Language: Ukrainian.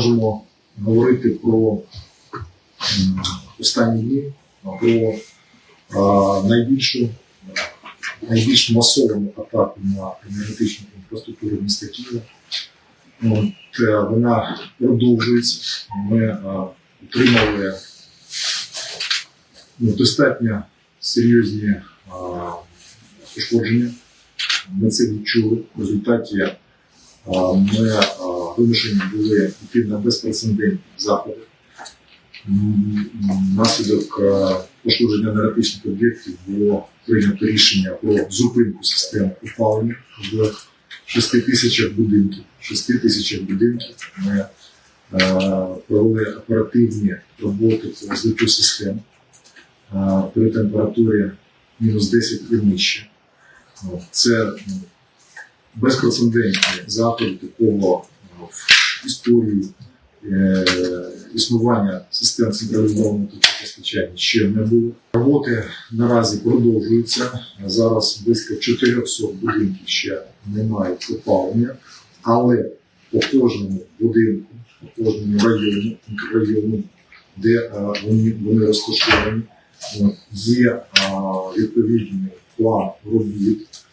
можемо говорити про останні дні, про а, найбільшу, найбільш масовану атаку на енергетичну інфраструктуру міста Києва. От, е, вона продовжується. Ми е, отримали ну, достатньо серйозні е, пошкодження. Ми це відчули. В результаті ми вимушені були йти на безпрецедентні заходи. М, Внаслідок е, пошкодження енергетичних об'єктів було прийнято рішення про зупинку систем опалення в 6 тисячах будинків. 6 тисячах будинків ми е, провели оперативні роботи по злиттю систем е, при температурі мінус 10 і нижче. Це безпрецедентні заходи такого в історії е, існування систем централізованого теплопостачання ще не було. Роботи наразі продовжуються. Зараз близько 400 будинків ще не мають опалення, але по кожному будинку, по кожному району, мікрорайону, де е, вони, вони розташовані, є е, відповідний план робіт